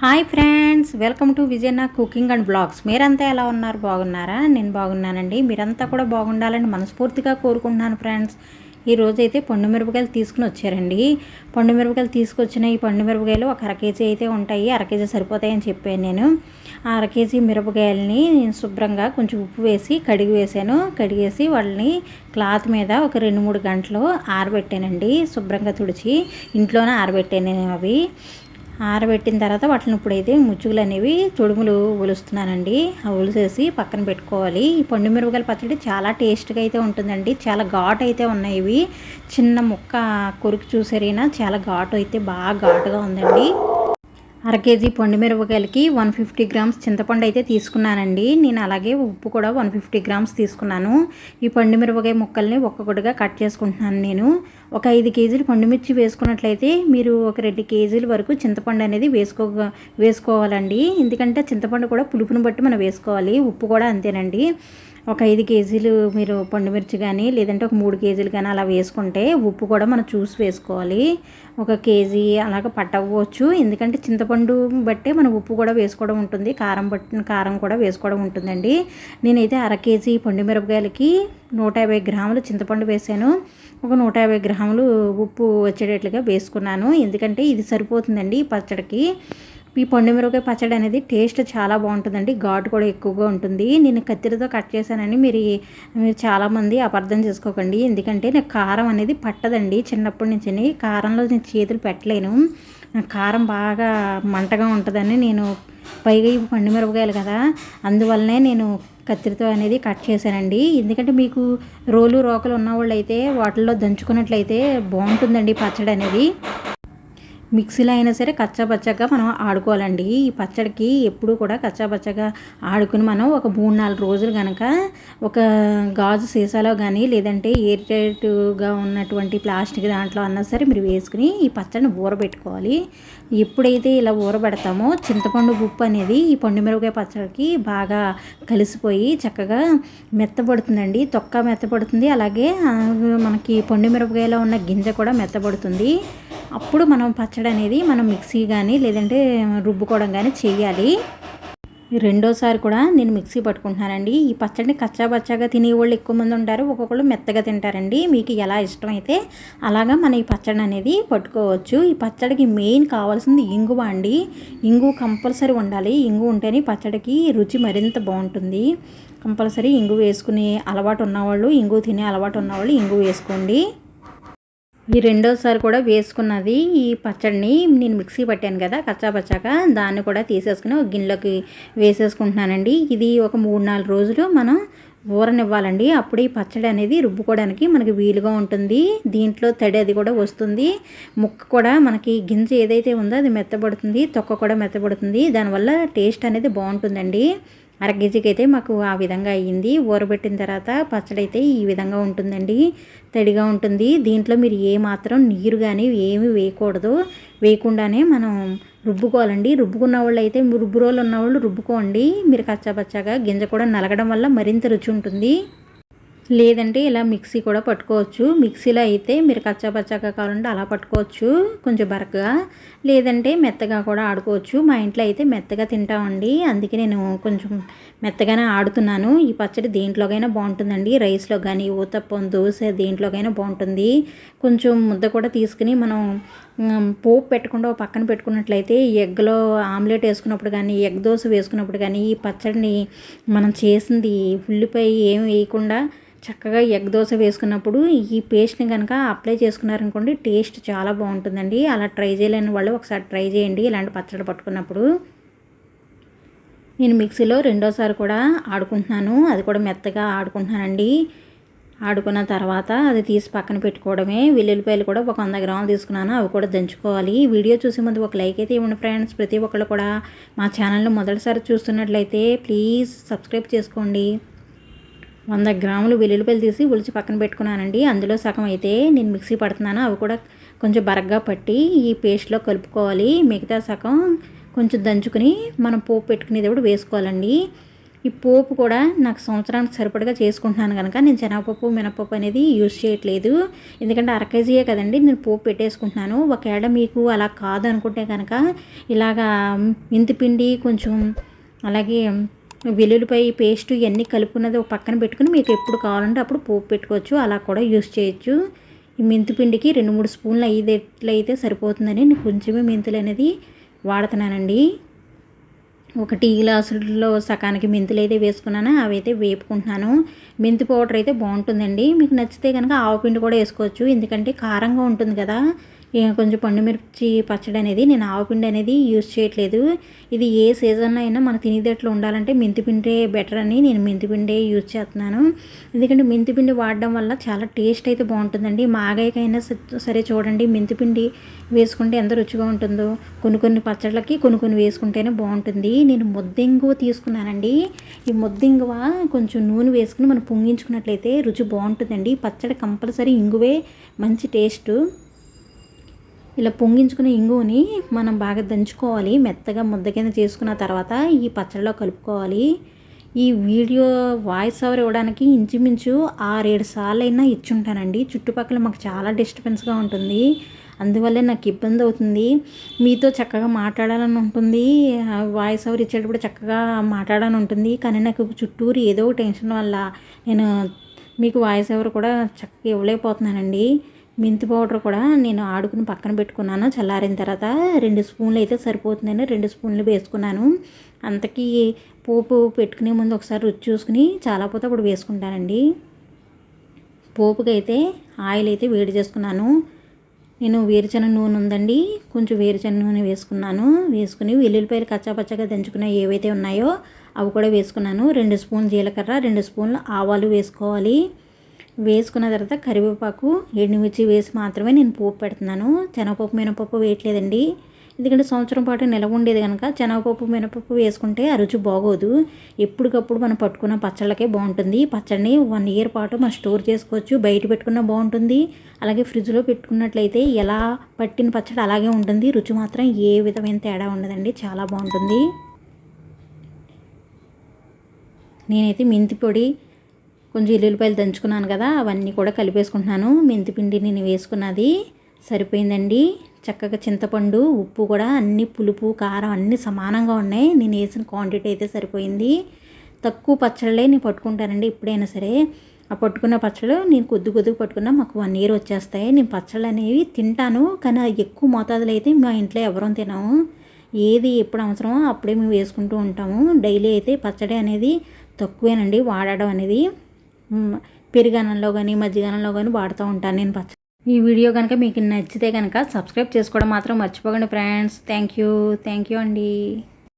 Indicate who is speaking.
Speaker 1: Hi friends welcome to Vijayanna cooking and blogs. మీరంతా ఎలా ఉన్నారు? బాగున్నారా? నేను బాగున్నానండి. మీరంతా కూడా బాగుండాలని మనస్ఫూర్తిగా కోరుకుంటున్నాను ఫ్రెండ్స్. ఈరోజు అయితే పండు మిరపకాయలు తీసుకుని వచ్చారండి. పండు మిరపకాయలు తీసుకొచ్చిన ఈ పండు మిరపకాయలు ఒక అర కేజీ అయితే ఉంటాయి. అర కేజీ సరిపోతాయని చెప్పాను నేను. ఆ అర కేజీ మిరపకాయలని శుభ్రంగా కొంచెం ఉప్పు వేసి కడిగి వేసాను కడిగేసి వాళ్ళని క్లాత్ మీద ఒక రెండు మూడు గంటలు ఆరబెట్టానండి. శుభ్రంగా తుడిచి ఇంట్లోనే ఆరబెట్టాను అవి. ఆరబెట్టిన తర్వాత వాటిని ఇప్పుడైతే ముచ్చుగులు అనేవి తొడుములు ఒలుస్తున్నానండి. ఆ ఒలిసేసి పక్కన పెట్టుకోవాలి. ఈ పండు మిరపకాయల పచ్చడి చాలా టేస్ట్గా అయితే ఉంటుందండి. చాలా ఘాటు అయితే ఉన్నాయి ఇవి. చిన్న ముక్క కొరికి చూసారైనా చాలా ఘాటు అయితే బాగా ఘాటుగా ఉందండి. అర కేజీ పండు మిరపకాయలకి వన్ ఫిఫ్టీ గ్రామ్స్ చింతపండు అయితే తీసుకున్నానండి. నేను అలాగే ఉప్పు కూడా వన్ ఫిఫ్టీ గ్రామ్స్ తీసుకున్నాను. ఈ పండు మిరపకాయ ముక్కల్ని ఒక్కొక్కటిగా కట్ చేసుకుంటున్నాను నేను. ఒక ఐదు కేజీలు పండుమిర్చి వేసుకున్నట్లయితే మీరు ఒక రెండు కేజీల వరకు చింతపండు అనేది వేసుకో వేసుకోవాలండి. ఎందుకంటే చింతపండు కూడా పులుపుని బట్టి మనం వేసుకోవాలి. ఉప్పు కూడా అంతేనండి. ఒక ఐదు కేజీలు మీరు పండుమిర్చి కానీ లేదంటే ఒక మూడు కేజీలు కానీ అలా వేసుకుంటే ఉప్పు కూడా మనం చూసి వేసుకోవాలి. ఒక కేజీ అలాగ పట్టవచ్చు. ఎందుకంటే చింతపండు బట్టే మనం ఉప్పు కూడా వేసుకోవడం ఉంటుంది. కారం బట్టి కారం కూడా వేసుకోవడం ఉంటుందండి. నేనైతే అర కేజీ పండు మిరపకాయలకి నూట యాభై గ్రాములు చింతపండు వేసాను. ఒక నూట యాభై గ్రాములు ఉప్పు వచ్చేటట్లుగా వేసుకున్నాను. ఎందుకంటే ఇది సరిపోతుందండి ఈ పచ్చడికి. ఈ పండు మిరపకాయ పచ్చడి అనేది టేస్ట్ చాలా బాగుంటుందండి. ఘాటు కూడా ఎక్కువగా ఉంటుంది. నేను కత్తిరితో కట్ చేశానని మీరు మీరు చాలామంది అపార్థం చేసుకోకండి. ఎందుకంటే నాకు కారం అనేది పట్టదండి. చిన్నప్పటి నుంచి కారంలో నేను చేతులు పెట్టలేను. కారం బాగా మంటగా ఉంటుందని నేను పైగా ఇవి పండు మిరపకాయలు కదా. అందువల్లనే నేను కత్తిరితో అనేది కట్ చేశానండి. ఎందుకంటే మీకు రోలు రోకలు ఉన్న వాళ్ళు అయితే వాటిల్లో దంచుకున్నట్లయితే బాగుంటుందండి పచ్చడి అనేది. మిక్సీలో అయినా సరే కచ్చాపచ్చగా మనం ఆడుకోవాలండి. ఈ పచ్చడికి ఎప్పుడు కూడా కచ్చాపచ్చగా ఆడుకుని మనం ఒక మూడు నాలుగు రోజులు కనుక ఒక గాజు సీసాలో కానీ లేదంటే ఎయిర్ టైట్గా ఉన్నటువంటి ప్లాస్టిక్ దాంట్లో అన్నా సరే మీరు వేసుకుని ఈ పచ్చడిని ఊరబెట్టుకోవాలి. ఎప్పుడైతే ఇలా ఊరబెడతామో చింతపండు ఉప్పు అనేది ఈ పండు మిరపకాయ పచ్చడికి బాగా కలిసిపోయి చక్కగా మెత్తబడుతుందండి. తొక్క మెత్తబడుతుంది. అలాగే మనకి పండు మిరపకాయలో ఉన్న గింజ కూడా మెత్తబడుతుంది. అప్పుడు మనం పచ్చడి అనేది మనం మిక్సీ కానీ లేదంటే రుబ్బుకోవడం కానీ చేయాలి. రెండోసారి కూడా నేను మిక్సీ పట్టుకుంటున్నానండి. ఈ పచ్చడిని కచ్చా బచ్చాగా తినేవాళ్ళు ఎక్కువ మంది ఉంటారు. ఒక్కొక్కళ్ళు మెత్తగా తింటారండి. మీకు ఎలా ఇష్టమైతే అలాగా మన ఈ పచ్చడి అనేది పట్టుకోవచ్చు. ఈ పచ్చడికి మెయిన్ కావాల్సింది ఇంగువ అండి. ఇంగు కంపల్సరీ ఉండాలి. ఇంగు ఉంటేనే పచ్చడికి రుచి మరింత బాగుంటుంది. కంపల్సరీ ఇంగు వేసుకునే అలవాటు ఉన్నవాళ్ళు ఇంగు తినే అలవాటు ఉన్నవాళ్ళు ఇంగు వేసుకోండి. ఈ రెండోసారి కూడా వేసుకున్నది ఈ పచ్చడిని. నేను మిక్సీ పట్టాను కదా కచ్చా పచ్చాక దాన్ని కూడా తీసేసుకుని ఒక గిన్నెలోకి వేసేసుకుంటున్నానండి. ఇది ఒక మూడు నాలుగు రోజులు మనం ఊరనివ్వాలండి. అప్పుడు ఈ పచ్చడి అనేది రుబ్బుకోవడానికి మనకి వీలుగా ఉంటుంది. దీంట్లో తడి అది కూడా వస్తుంది. ముక్క కూడా మనకి గింజ ఏదైతే ఉందో అది మెత్తబడుతుంది తొక్క కూడా మెత్తబడుతుంది. దానివల్ల టేస్ట్ అనేది బాగుంటుందండి. అర కేజీకి అయితే మాకు ఆ విధంగా అయ్యింది. ఊరబెట్టిన తర్వాత పచ్చడి అయితే ఈ విధంగా ఉంటుందండి. తడిగా ఉంటుంది. దీంట్లో మీరు ఏ మాత్రం నీరు కానీ ఏమి వేయకూడదు. వేయకుండానే మనం రుబ్బుకోవాలండి. రుబ్బుకున్న వాళ్ళు అయితే రుబ్బు రోజులు ఉన్నవాళ్ళు రుబ్బుకోండి. మీరు కచ్చాపచ్చాగా గింజ కూడా నలగడం వల్ల మరింత రుచి ఉంటుంది. లేదంటే ఇలా మిక్సీ కూడా పట్టుకోవచ్చు. మిక్సీలో అయితే మీరు కచ్చాపచ్చాగా కావాలంటే అలా పట్టుకోవచ్చు కొంచెం బరకగా. లేదంటే మెత్తగా కూడా ఆడుకోవచ్చు. మా ఇంట్లో అయితే మెత్తగా తింటామండి. అందుకే నేను కొంచెం మెత్తగానే ఆడుతున్నాను. ఈ పచ్చడి దేంట్లోకైనా బాగుంటుందండి. రైస్లో కానీ ఊతప్పం దోశ దేంట్లోకైనా బాగుంటుంది. కొంచెం ముద్ద కూడా తీసుకుని మనం పోపు పెట్టకుండా పక్కన పెట్టుకున్నట్లయితే ఎగ్లో ఆమ్లెట్ వేసుకున్నప్పుడు కానీ ఎగ్ దోశ వేసుకున్నప్పుడు కానీ ఈ పచ్చడిని మనం చేసింది ఉల్లిపాయ ఏం వేయకుండా చక్కగా ఎగ్ దోశ వేసుకున్నప్పుడు ఈ పేస్ట్ని కనుక అప్లై చేసుకున్నారనుకోండి టేస్ట్ చాలా బాగుంటుందండి. అలా ట్రై చేయలేని వాళ్ళు ఒకసారి ట్రై చేయండి ఇలాంటి పచ్చడి పట్టుకున్నప్పుడు. నేను మిక్సీలో రెండోసారి కూడా ఆడుకుంటున్నాను. అది కూడా మెత్తగా ఆడుకుంటున్నానండి. ఆడుకున్న తర్వాత అది తీసి పక్కన పెట్టుకోవడమే. వెల్లుల్లిపాయలు కూడా ఒక వంద గ్రాములు తీసుకున్నాను. అవి కూడా దంచుకోవాలి. వీడియో చూసే ముందు ఒక లైక్ అయితే ఇవ్వండి ఫ్రెండ్స్. ప్రతి ఒక్కళ్ళు కూడా మా ఛానల్ని మొదటిసారి చూస్తున్నట్లయితే ప్లీజ్ సబ్స్క్రైబ్ చేసుకోండి. వంద గ్రాములు వెల్లుల్లిపాయలు తీసి ఉలిచి పక్కన పెట్టుకున్నానండి. అందులో సగం అయితే నేను మిక్సీ పడుతున్నాను. అవి కూడా కొంచెం బరగ్గా పట్టి ఈ పేస్ట్లో కలుపుకోవాలి. మిగతా సగం కొంచెం దంచుకుని మనం పోపు పెట్టుకునేది కూడా వేసుకోవాలండి. ఈ పోపు కూడా నాకు సంవత్సరానికి సరిపడగా చేసుకుంటున్నాను కనుక నేను శనగపప్పు మినపప్పు అనేది యూజ్ చేయట్లేదు. ఎందుకంటే అర కేజీయే కదండి నేను పోపు పెట్టేసుకుంటున్నాను. ఒకవేళ మీకు అలా కాదు అనుకుంటే కనుక ఇలాగా మెంతిపిండి కొంచెం అలాగే వెల్లుల్లిపై పేస్ట్ ఇవన్నీ కలుపుకున్నది ఒక పక్కన పెట్టుకుని మీకు ఎప్పుడు కావాలంటే అప్పుడు పోపు పెట్టుకోవచ్చు. అలా కూడా యూస్ చేయొచ్చు. ఈ మెంతిపిండికి రెండు మూడు స్పూన్లు అయితే సరిపోతుందని నేను కొంచెమే మెంతులు అనేది వాడుతున్నానండి. ఒక టీ గ్లాసులో సకానికి మెంతులు అయితే వేసుకున్నాను. అవి అయితే వేపుకుంటున్నాను. మెంతి పౌడర్ అయితే బాగుంటుందండి. మీకు నచ్చితే కనుక ఆవు పిండి కూడా వేసుకోవచ్చు. ఎందుకంటే కారంగా ఉంటుంది కదా. కొంచెం పండు మిర్చి పచ్చడి అనేది నేను ఆవపిండి అనేది యూజ్ చేయట్లేదు. ఇది ఏ సీజన్ అయినా మన తినేటట్లు ఉండాలంటే మెంతిపిండే బెటర్ అని నేను మెంతిపిండే యూజ్ చేస్తున్నాను. ఎందుకంటే మెంతిపిండి వాడడం వల్ల చాలా టేస్ట్ అయితే బాగుంటుందండి. మాగాయకైనా సరే చూడండి మెంతిపిండి వేసుకుంటే ఎంత రుచిగా ఉంటుందో. కొన్ని కొన్ని పచ్చళ్ళకి కొన్ని కొన్ని వేసుకుంటేనే బాగుంటుంది. నేను ముద్దెంగువ తీసుకున్నానండి. ఈ ముద్దెంగువ కొంచెం నూనె వేసుకుని మనం పొంగించుకున్నట్లయితే రుచి బాగుంటుందండి. పచ్చడి కంపల్సరీ ఇంగువే మంచి టేస్ట్. ఇలా పొంగించుకునే ఇంగువని మనం బాగా దంచుకోవాలి. మెత్తగా ముద్ద కింద చేసుకున్న తర్వాత ఈ పచ్చడిలో కలుపుకోవాలి. ఈ వీడియో వాయిస్ ఓవర్ ఇవ్వడానికి ఇంచుమించు ఆరేడు సార్లు అయినా ఇచ్చుంటానండి. చుట్టుపక్కల మాకు చాలా డిస్టర్బెన్స్గా ఉంటుంది. అందువల్లే నాకు ఇబ్బంది అవుతుంది. మీతో చక్కగా మాట్లాడాలని ఉంటుంది. వాయిస్ ఓవర్ ఇచ్చేటప్పుడు చక్కగా మాట్లాడాలని ఉంటుంది. కానీ నాకు చుట్టూరు ఏదో టెన్షన్ వల్ల నేను మీకు వాయిస్ ఓవర్ కూడా చక్కగా ఇవ్వలేకపోతున్నానండి. మెంతి పౌడర్ కూడా నేను ఆడుకుని పక్కన పెట్టుకున్నాను. చల్లారిన తర్వాత రెండు స్పూన్లు అయితే సరిపోతుందని రెండు స్పూన్లు వేసుకున్నాను. అంతకీ పోపు పెట్టుకునే ముందు ఒకసారి రుచి చూసుకుని చాలా పోతే అప్పుడు వేసుకుంటానండి. పోపుకి అయితే ఆయిల్ అయితే వేడి చేసుకున్నాను. నేను వేరుచెనగ నూనె ఉందండి. కొంచెం వేరుచెనగ నూనె వేసుకున్నాను. వేసుకుని వెల్లుల్లిపాయలు కచ్చాపచ్చగా దంచుకునే ఏవైతే ఉన్నాయో అవి కూడా వేసుకున్నాను. రెండు స్పూన్ జీలకర్ర రెండు స్పూన్లు ఆవాలు వేసుకోవాలి. వేసుకున్న తర్వాత కరివేపాకు ఎండుమిర్చి వేసి మాత్రమే నేను పోపు పెడుతున్నాను. శనగపప్పు మినపప్పు వేయట్లేదండి. ఎందుకంటే సంవత్సరం పాటు నిలవ ఉండేది కనుక శనగపప్పు మినపప్పు వేసుకుంటే ఆ రుచి బాగోదు. ఎప్పటికప్పుడు మనం పట్టుకున్న పచ్చళ్ళకే బాగుంటుంది. పచ్చడిని వన్ ఇయర్ పాటు మనం స్టోర్ చేసుకోవచ్చు. బయట పెట్టుకున్న బాగుంటుంది. అలాగే ఫ్రిడ్జ్లో పెట్టుకున్నట్లయితే ఎలా పట్టిన పచ్చడి అలాగే ఉంటుంది. రుచి మాత్రం ఏ విధమైన తేడా ఉండదండి. చాలా బాగుంటుంది. నేనైతే మెంతి పొడి కొంచెం ఎల్లుల్లిపాయలు దంచుకున్నాను కదా అవన్నీ కూడా కలిపేసుకుంటున్నాను. మెంతిపిండి నేను వేసుకున్నది సరిపోయిందండి. చక్కగా చింతపండు ఉప్పు కూడా అన్ని పులుపు కారం అన్నీ సమానంగా ఉన్నాయి. నేను వేసిన క్వాంటిటీ అయితే సరిపోయింది. తక్కువ పచ్చళ్ళే నేను పట్టుకుంటానండి ఎప్పుడైనా సరే. ఆ పట్టుకున్న పచ్చళ్ళు నేను కొద్ది కొద్దిగా పట్టుకున్నా మాకు వన్ ఇయర్ వచ్చేస్తాయి. నేను పచ్చళ్ళు అనేవి తింటాను కానీ ఎక్కువ మోతాదులు అయితే మా ఇంట్లో ఎవరూ తినము. ఏది ఎప్పుడు అవసరమో అప్పుడే మేము వేసుకుంటూ ఉంటాము. డైలీ అయితే పచ్చడి అనేది తక్కువేనండి వాడడం అనేది. పెరుగన్నంలో కానీ మజ్జిగన్నంలో కానీ వాడుతూ ఉంటాను నేను పచ్చ ఈ వీడియో కనుక మీకు నచ్చితే కనుక సబ్స్క్రైబ్ చేసుకోవడం మాత్రం మర్చిపోకండి friends. Thank you. Thank you అండి.